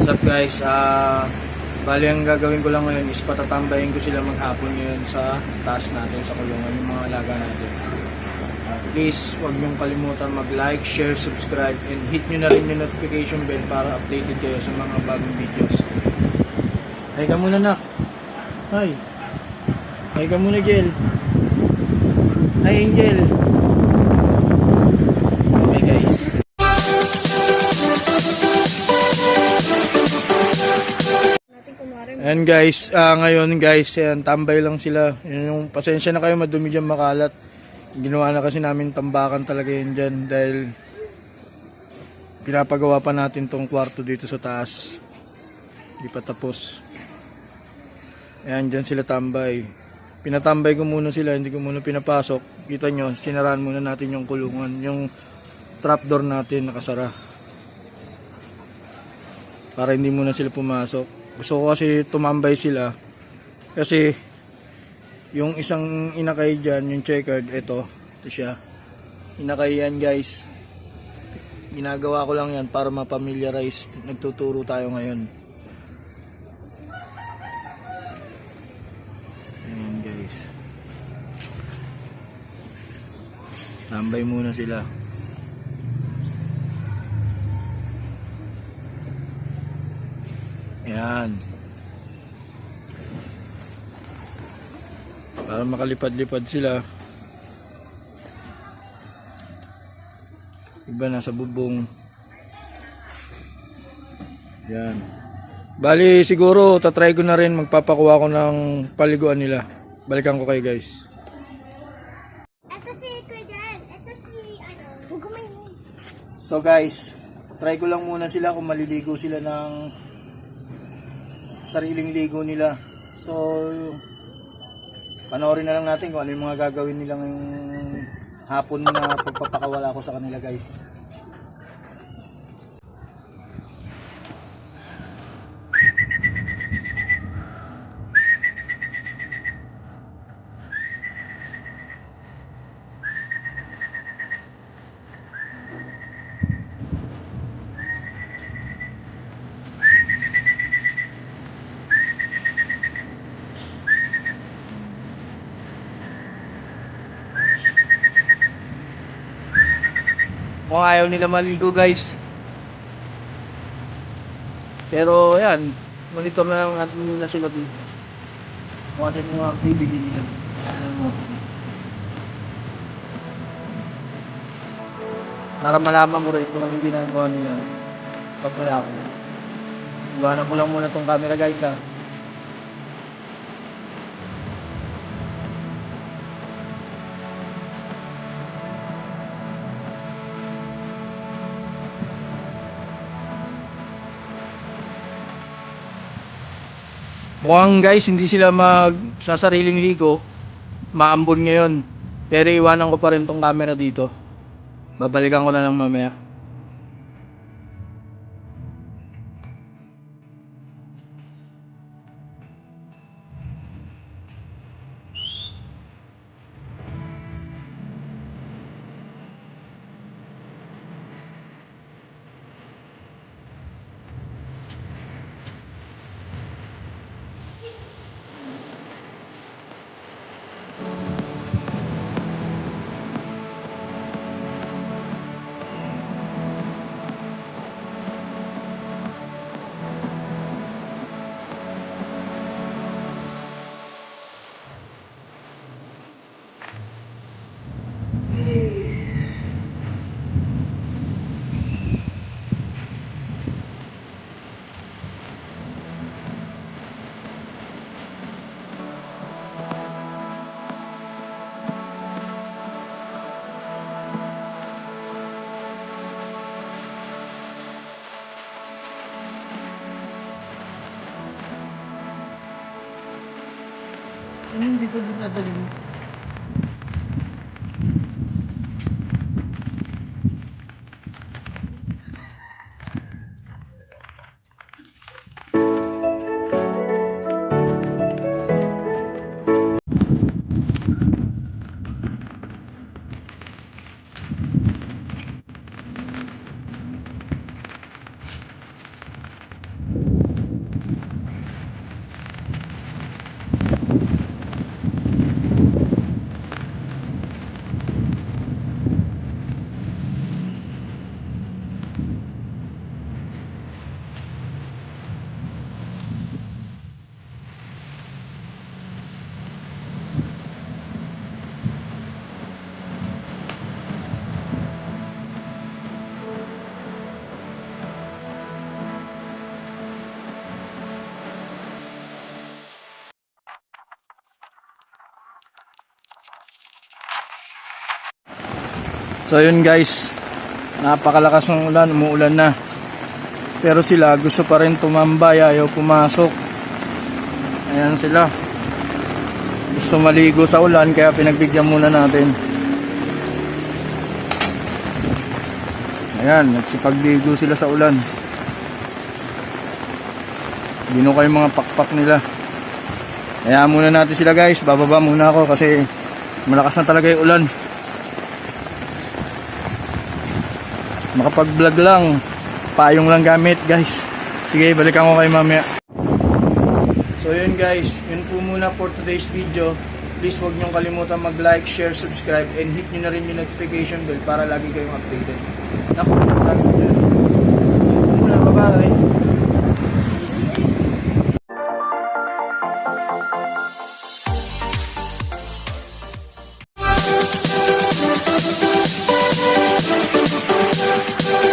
What's up guys? Ah, bali ang gagawin ko lang ngayon is patatambayin ko sila maghapon ngayon sa taas natin sa kulungan yung mga alaga natin. Ah, please, huwag niyong kalimutan mag-like, share, subscribe, and hit nyo na rin yung notification bell para updated kayo sa mga bagong videos. Hi ka muna nak. Hi. Hi ka muna Jel. Hi Angel. And guys, ah, ngayon guys, yan, tambay lang sila. Yun yung pasensya na kayo madumi dyan makalat. Ginawa na kasi namin tambakan talaga yun dyan dahil pinapagawa pa natin tong kwarto dito sa taas. Hindi pa tapos. Ayan, dyan sila tambay. Pinatambay ko muna sila, hindi ko muna pinapasok. Kita nyo, sinaraan muna natin yung kulungan, yung trapdoor natin nakasara. Para hindi muna sila pumasok. Gusto ko kasi tumambay sila. Kasi yung isang inakay dyan, yung checkered, ito, ito siya. Inakay yan guys. Ginagawa ko lang yan para mapamiliarize. Nagtuturo tayo ngayon. Ayan guys. Tambay muna sila. Yan. Para makalipad-lipad sila. Iba nasa bubong. Yan. Bali siguro tatry ko na rin magpapakuha ko ng paliguan nila. Balikan ko kayo guys. Ito si Kuya. Ito si ano. So guys, try ko lang muna sila kung maliligo sila ng sariling ligo nila. So, panoorin na lang natin kung ano yung mga gagawin nila ngayong hapon na pagpapakawala ko sa kanila guys. Kung ayaw nila maligo guys. Pero yan, monitor na lang natin muna sila dito. Kung ano yung mga bibigyan nila. Para malaman mo rin kung ano yung ginagawa nila. Pag wala ako. Iwanan ko lang muna tong camera guys ha. Mukhang guys, hindi sila mag sa sariling ligo. Maambon ngayon. Pero iwanan ko pa rin tong camera dito. Babalikan ko na lang mamaya. 海で食べた時に。So yun guys, napakalakas ng ulan, umuulan na. Pero sila gusto pa rin tumambay, ayaw pumasok. Ayan sila. Gusto maligo sa ulan kaya pinagbigyan muna natin. Ayan, nagsipagligo sila sa ulan. Gino kayo mga pakpak nila. Kaya muna natin sila guys, bababa muna ako kasi malakas na talaga yung ulan. Makapag-vlog lang, payong lang gamit guys. Sige, balikan ko kayo mamaya. So yun guys, yun po muna for today's video. Please huwag niyong kalimutan mag-like, share, subscribe, and hit nyo na rin yung notification bell para lagi kayong updated. Naku,